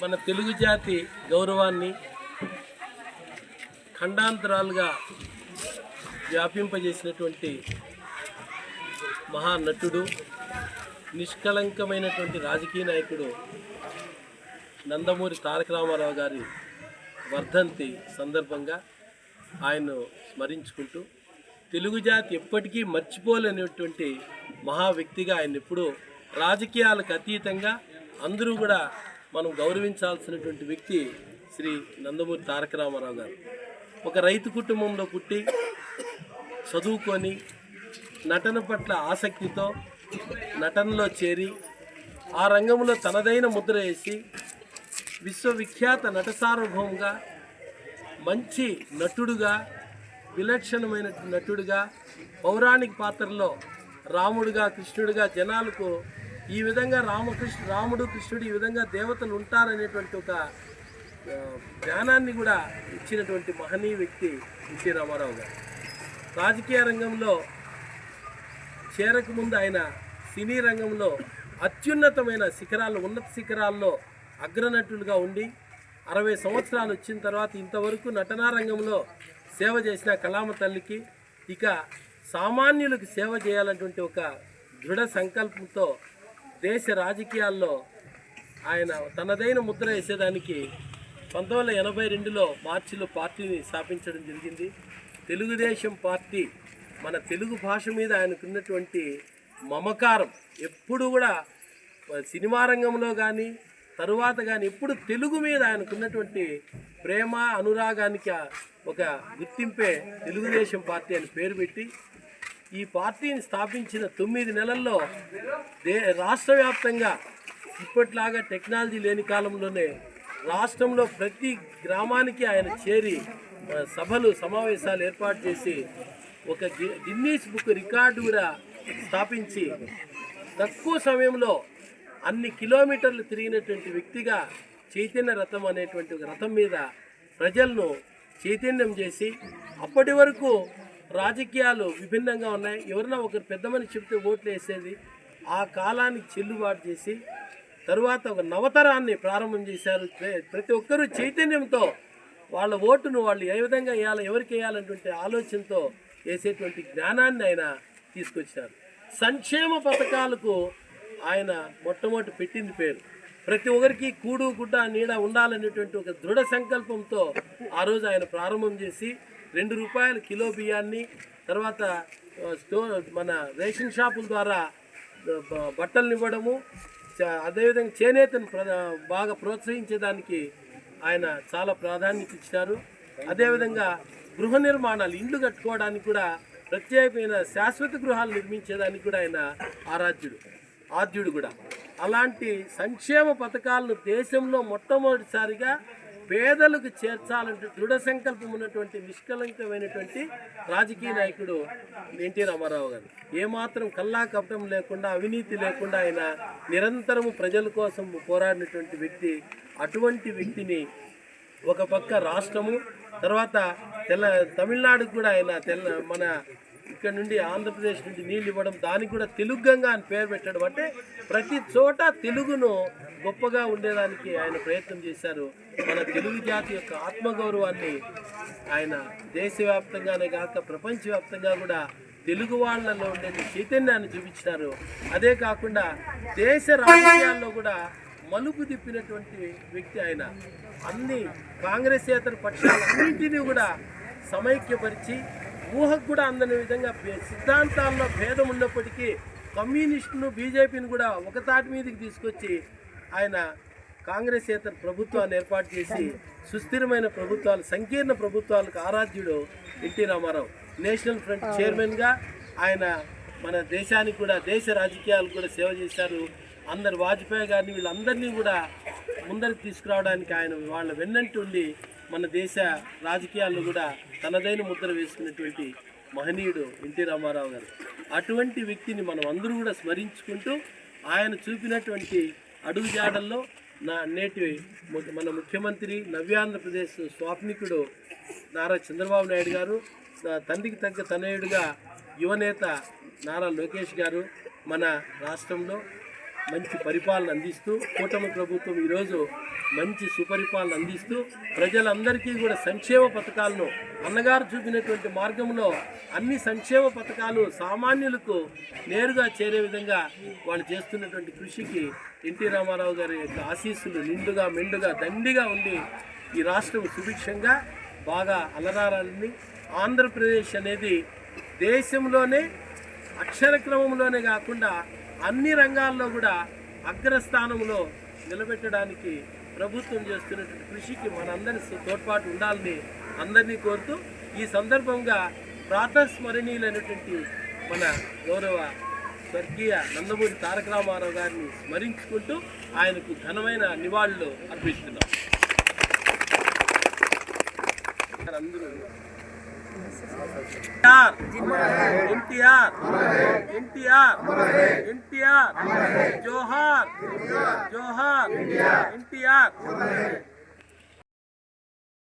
మన తెలుగు జాతి గౌరవాన్ని ఖండాంతరాలుగా వ్యాపింపజేసినటువంటి మహానటుడు నిష్కలంకమైనటువంటి రాజకీయ నాయకుడు నందమూరి తారక రామారావు గారి వర్ధంతి సందర్భంగా ఆయన్ను స్మరించుకుంటూ తెలుగు జాతి ఎప్పటికీ మర్చిపోలేనటువంటి మహా వ్యక్తిగా ఆయన ఎప్పుడూ రాజకీయాలకు అతీతంగా అందరూ కూడా మనం గౌరవించాల్సినటువంటి వ్యక్తి శ్రీ నందమూరి తారక రామారావు గారు. ఒక రైతు కుటుంబంలో పుట్టి చదువుకొని నటన పట్ల ఆసక్తితో నటనలో చేరి ఆ రంగంలో తనదైన ముద్ర వేసి విశ్వవిఖ్యాత నట సార్వభౌముగా మంచి నటుడుగా విలక్షణమైన నటుడుగా పౌరాణిక పాత్రలో రాముడుగా కృష్ణుడిగా జనాలకు ఈ విధంగా రామకృష్ణ రాముడు కృష్ణుడు ఈ విధంగా దేవతలు ఉంటారనేటువంటి ఒక జ్ఞానాన్ని కూడా ఇచ్చినటువంటి మహనీయ వ్యక్తి ఎన్టీ రామారావు గారు. రాజకీయ రంగంలో చేరకముందు ఆయన సినీ రంగంలో అత్యున్నతమైన శిఖరాలు ఉన్నత శిఖరాల్లో అగ్రనటులుగా ఉండి అరవై సంవత్సరాలు వచ్చిన తర్వాత ఇంతవరకు నటనా రంగంలో సేవ చేసిన కళామ తల్లికి ఇక సామాన్యులకు సేవ చేయాలన్నటువంటి ఒక దృఢ సంకల్పంతో దేశ రాజకీయాల్లో ఆయన తనదైన ముద్ర వేసేదానికి పంతొమ్మిది వందల ఎనభై రెండులో మార్చిలో పార్టీని స్థాపించడం జరిగింది. తెలుగుదేశం పార్టీ మన తెలుగు భాష మీద ఆయనకున్నటువంటి మమకారం ఎప్పుడు కూడా సినిమా రంగంలో కానీ తరువాత కానీ ఎప్పుడు తెలుగు మీద ఆయనకున్నటువంటి ప్రేమ అనురాగానికి ఒక గుర్తింపే తెలుగుదేశం పార్టీ అని పేరు పెట్టి ఈ పార్టీని స్థాపించిన తొమ్మిది నెలల్లో దే రాష్ట్ర వ్యాప్తంగా ఇప్పట్లాగా టెక్నాలజీ లేని కాలంలోనే రాష్ట్రంలో ప్రతి గ్రామానికి ఆయన చేరి సభలు సమావేశాలు ఏర్పాటు చేసి ఒక గి- గిన్నీస్ బుక్ రికార్డు కూడా స్థాపించి తక్కువ సమయంలో అన్ని కిలోమీటర్లు తిరిగినటువంటి వ్యక్తిగా చైతన్య రథం అనేటువంటి ఒక రథం మీద ప్రజలను చైతన్యం చేసి అప్పటి వరకు రాజకీయాలు విభిన్నంగా ఉన్నాయి. ఎవరైనా ఒకరు పెద్ద మనిషి చెప్తే ఓట్లు వేసేది. ఆ కాలానికి చెల్లుబాటు చేసి తరువాత ఒక నవతరాన్ని ప్రారంభం చేశారు. ప్రతి ఒక్కరూ చైతన్యంతో వాళ్ళ ఓటును వాళ్ళు ఏ విధంగా వేయాలి ఎవరికి వేయాలన్నటువంటి ఆలోచనతో వేసేటువంటి జ్ఞానాన్ని ఆయన తీసుకొచ్చారు. సంక్షేమ పథకాలకు ఆయన మొట్టమొదటి పెట్టింది పేరు. ప్రతి ఒక్కరికి కూడు గుడ్డ నీడ ఉండాలనేటువంటి ఒక దృఢ సంకల్పంతో ఆ రోజు ఆయన ప్రారంభం చేసి రెండు రూపాయల కిలో బియ్యాన్ని తర్వాత స్టోర్ స్టో మన రేషన్ షాపుల ద్వారా బ- బట్టలు ఇవ్వడము చ- అదేవిధంగా చేనేతను ప్ర బాగా ప్రోత్సహించేదానికి ఆయన చాలా ప్రాధాన్యత ఇచ్చినారు. అదేవిధంగా గృహ నిర్మాణాలు ఇండ్లు కట్టుకోవడానికి కూడా ప్రత్యేకమైన శాశ్వత గృహాలు నిర్మించేదానికి కూడా ఆయన ఆరాధ్యుడు ఆద్యుడు కూడా. అలాంటి సంక్షేమ పథకాలను దేశంలో మొట్టమొదటిసారిగా పేదలకు చేర్చాలంటే దృఢ సంకల్పం ఉన్నటువంటి నిష్కలంకమైనటువంటి రాజకీయ నాయకుడు ఎన్టీ రామారావు గారు. ఏమాత్రం కల్లా కపటం లేకుండా అవినీతి లేకుండా ఆయన నిరంతరము ప్రజల కోసం పోరాడినటువంటి వ్యక్తి అటువంటి వ్యక్తిని ఒక పక్క రాష్ట్రము తర్వాత తెల్ల తమిళనాడుకు కూడా ఆయన తెల్ల మన ఇక్కడ నుండి ఆంధ్రప్రదేశ్ నుండి నీళ్ళు ఇవ్వడం దానికి కూడా తెలుగుగంగా అని పేరు పెట్టడం అంటే ప్రతి చోట తెలుగును గొప్పగా ఉండేదానికి ఆయన ప్రయత్నం చేశారు. మన తెలుగు జాతి యొక్క ఆత్మగౌరవాన్ని ఆయన దేశవ్యాప్తంగానే కాక ప్రపంచవ్యాప్తంగా కూడా తెలుగు వాళ్ళలో ఉండే చైతన్యాన్ని చూపించినారు. అదే కాకుండా దేశ రాజకీయాల్లో కూడా మలుపు తిప్పినటువంటి వ్యక్తి ఆయన. అన్ని కాంగ్రెసేతర పక్షాలన్నింటినీ కూడా సమైక్యపరిచి ఊహకు కూడా అందని విధంగా సిద్ధాంతాల్లో భేదం ఉన్నప్పటికీ కమ్యూనిస్టును బీజేపీని కూడా ఒక తాటి మీదకి తీసుకొచ్చి ఆయన కాంగ్రెసేతర ప్రభుత్వాన్ని ఏర్పాటు చేసి సుస్థిరమైన ప్రభుత్వాలు సంకీర్ణ ప్రభుత్వాలకు ఆరాధ్యుడు ఎన్టీ రామారావు. నేషనల్ ఫ్రంట్ చైర్మన్గా ఆయన మన దేశానికి కూడా దేశ రాజకీయాలు కూడా సేవ చేశారు. అందరు వాజ్పేయి గారిని వీళ్ళందరినీ కూడా ముందరికి తీసుకురావడానికి ఆయన వాళ్ళ వెన్నంటుండి మన దేశ రాజకీయాల్లో కూడా తనదైన ముద్ర వేసుకున్నటువంటి మహనీయుడు ఎన్టీ రామారావు గారు. అటువంటి వ్యక్తిని మనం అందరూ కూడా స్మరించుకుంటూ ఆయన చూపినటువంటి అడుగుజాడల్లో నా నేటి మన ముఖ్యమంత్రి నవ్యాంధ్రప్రదేశ్ స్వాప్నికుడు నారా చంద్రబాబు నాయుడు గారు నా తండ్రికి తగ్గ తనయుడుగా యువనేత నారా లోకేష్ గారు మన రాష్ట్రంలో మంచి పరిపాలన అందిస్తూ కూటమి ప్రభుత్వం ఈరోజు మంచి సుపరిపాలన అందిస్తూ ప్రజలందరికీ కూడా సంక్షేమ పథకాలను అన్నగారు చూపినటువంటి మార్గంలో అన్ని సంక్షేమ పథకాలు సామాన్యులకు నేరుగా చేరే విధంగా వాళ్ళు చేస్తున్నటువంటి కృషికి ఎన్టీ రామారావు గారి యొక్క ఆశీస్సులు నిండుగా మెండుగా దండిగా ఉండి ఈ రాష్ట్రం సుభిక్షంగా బాగా అలరారాలని ఆంధ్రప్రదేశ్ అనేది దేశంలోనే అక్షర క్రమంలోనే కాకుండా అన్ని రంగాల్లో కూడా అగ్రస్థానంలో నిలబెట్టడానికి ప్రభుత్వం చేస్తున్నటువంటి కృషికి మనందరి తోడ్పాటు ఉండాలని అందరినీ కోరుతూ ఈ సందర్భంగా ప్రాతస్మరణీయులైనటువంటి మన గౌరవ స్వర్గీయ నందమూరి తారక రామారావు గారిని స్మరించుకుంటూ ఆయనకు ఘనమైన నివాళులు అర్పిస్తున్నాం. అందరూ एनटीआर एनटीआर एनटीआर एनटीआर जोहार जोहार एनटीआर